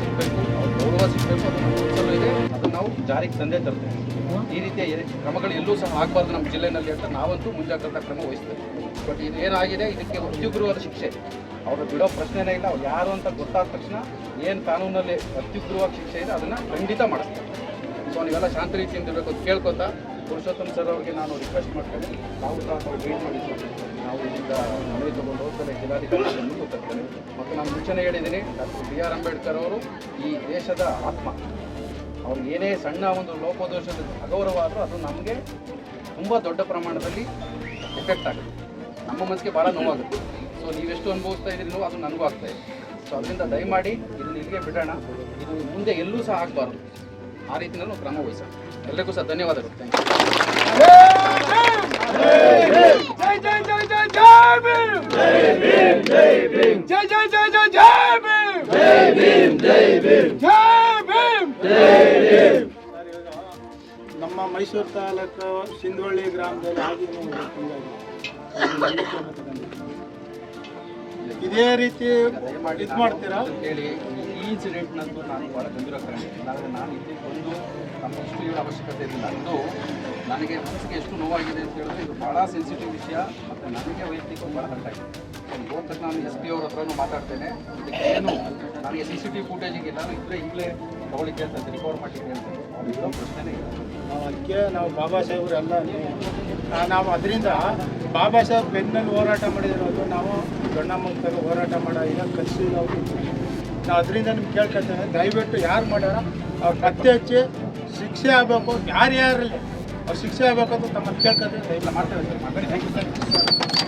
ಸಿಗಬೇಕು ಅವ್ರ ಗೌರವ ಸಿಗಬೇಕು ಅದನ್ನು ಗುರುತಿಸಲು ಇದೆ ಅದನ್ನು ನಾವು ಜಾರಿಗೆ ತಂದೆ ತರ್ತೇವೆ. ಈ ರೀತಿಯ ಕ್ರಮಗಳು ಎಲ್ಲೂ ಸಹ ಆಗಬಾರ್ದು ನಮ್ಮ ಜಿಲ್ಲೆಯಲ್ಲಿ ಅಂತ ನಾವಂತೂ ಮುಂಜಾಗ್ರತಾ ಕ್ರಮ ವಹಿಸ್ತೇವೆ. ಬಟ್ ಇದು ಏನಾಗಿದೆ ಇದಕ್ಕೆ ಅತ್ಯುಗ್ರವಾದ ಶಿಕ್ಷೆ. ಅವರು ಬಿಡೋ ಪ್ರಶ್ನೆನೇ ಇಲ್ಲ. ಅವ್ರು ಯಾರು ಅಂತ ಗೊತ್ತಾದ ತಕ್ಷಣ ಏನು ಕಾನೂನಲ್ಲಿ ಅತ್ಯುಗ್ರವಾದ ಶಿಕ್ಷೆ ಇದೆ ಅದನ್ನು ಖಂಡಿತ ಮಾಡಿಸ್ತಾರೆ. ಸೊ ನೀವೆಲ್ಲ ಶಾಂತ ರೀತಿಯಿಂದ ಇರಬೇಕು ಅಂತ ಕೇಳ್ಕೊತಾ ಪುರುಷೋತ್ತಮ್ ಸರ್ ಅವರಿಗೆ ನಾನು ರಿಕ್ವೆಸ್ಟ್ ಮಾಡ್ತೇನೆ. ನಾವು ಸಹ ಅವ್ರು ಭೇಟಿ ಮಾಡಿದ್ವಿ ನಾವು ಇದರಿಂದ ಮನೆ ತಗೊಂಡು ಹೋಗ್ತಾರೆ ಜಿಲ್ಲಾಧಿಕಾರಿಗಳನ್ನು ಗೊತ್ತಾಗ್ತಾರೆ. ನಾನು ಸೂಚನೆ ಹೇಳಿದ್ದೀನಿ, ಡಾಕ್ಟರ್ ಬಿ ಆರ್ ಅಂಬೇಡ್ಕರ್ ಅವರು ಈ ದೇಶದ ಆತ್ಮ. ಅವ್ರು ಏನೇ ಸಣ್ಣ ಒಂದು ಲೋಪದೋಷದ ಅಗೌರವ ಆದರೂ ಅದು ನಮಗೆ ತುಂಬ ದೊಡ್ಡ ಪ್ರಮಾಣದಲ್ಲಿ ಎಫೆಕ್ಟ್ ಆಗುತ್ತೆ. ನಮ್ಮ ಮನಸ್ಸಿಗೆ ಭಾಳ ನೋವಾಗುತ್ತೆ. ಸೊ ನೀವೆಷ್ಟು ಅನುಭವಿಸ್ತಾ ಇದ್ದೀರಿ ಅದು ನನಗೂ ಆಗ್ತಾ ಇದೆ. ಸೊ ಅದರಿಂದ ದಯಮಾಡಿ ಇದನ್ನ ಇಲ್ಲಿಗೆ ಬಿಡೋಣ. ಇದು ಮುಂದೆ ಎಲ್ಲೂ ಸಹ ಆಗಬಾರ್ದು. ಆ ರೀತಿಯಲ್ಲೂ ಕ್ರಮ ವಹಿಸೋಣ. ಎಲ್ಲರಿಗೂ ಸಹ ಧನ್ಯವಾದಗಳು. ಥ್ಯಾಂಕ್ ಯು ಜೈ ಜೈ ಜೈ ಜೈ ಜೈ ಭೀಮ್ ಜೈ ಭೀಮ್ ನಮ್ಮ ಮೈಸೂರು ತಾಲೂಕು ಸಿಂಧುವಳ್ಳಿ ಗ್ರಾಮದಲ್ಲಿ ಇದೇ. ರೀತಿ ಇದು ಮಾಡ್ತೀರಾ? ಹೇಳಿ ಈ ಇನ್ಸಿಡೆಂಟ್ನಂತೂ ನಾನು ಭಾಳ ಗಂಭೀರ ಇಲ್ಲಾಂದರೆ ನಾನು ಬಂದು ನಮ್ಮ ಅವಶ್ಯಕತೆ ಇಲ್ಲ ಇದು ನನಗೆ ಮನಸ್ಸಿಗೆ ಎಷ್ಟು ನೋವಾಗಿದೆ ಅಂತ ಹೇಳಿದ್ರೆ ಇದು ಭಾಳ ಸೆನ್ಸಿಟಿವ್ ವಿಷಯ ಮತ್ತು ನನಗೆ ವೈಯಕ್ತಿಕ ಭಾಳ ಹರ್ಟ್ ಆಗಿದೆ. ಹೋದ ತಕ್ಷಣ ನಾನು ಎಸ್ ಪಿ ಅವ್ರ ಹತ್ರನೂ ಮಾತಾಡ್ತೇನೆ. ಏನು ನನಗೆ ಸಿ ಸಿ ಟಿ ಫುಟೇಜಿಗೆ ನಾನು ಇದ್ದರೆ ಈಗಲೇ ತಗೊಳ್ಳಿಕ್ಕೆ ಅಂತ ರಿಕವರ್ ಮಾಡಲಿಕ್ಕೆ ಅಂತ ಅದಕ್ಕೆ ನಾವು ಬಾಬಾ ಸಾಹೇಬ್ರೆಲ್ಲ ನೀವು- ಅದರಿಂದ ಬಾಬಾ ಸಾಹೇಬ್ ಬೆನ್ನಲ್ಲಿ ಹೋರಾಟ ಮಾಡಿದಿರೋದು ನಾವು ಮಕ್ಕಳ ಹೋರಾಟ ಮಾಡೋ, ಇಲ್ಲ ಕಲಿಸಿ ನಾವು ನಾವು ಅದರಿಂದ ನಿಮ್ಗೆ ಕೇಳ್ಕೊಳ್ತೇನೆ. ದಯವಿಟ್ಟು ಯಾರು ಮಾಡ್ಯಾರ ಅವ್ರು ಪತ್ತೆ ಹಚ್ಚಿ ಶಿಕ್ಷೆ ಆಗಬೇಕು. ಯಾರು ಯಾರಲ್ಲಿ ಅವ್ರು ಶಿಕ್ಷೆ ಆಗಬೇಕಂತ ತಮ್ಮನ್ನು ಕೇಳ್ಕೊಂಡ್ರೆ ಇಲ್ಲ ಮಾಡ್ತೇವೆ ಸರ್.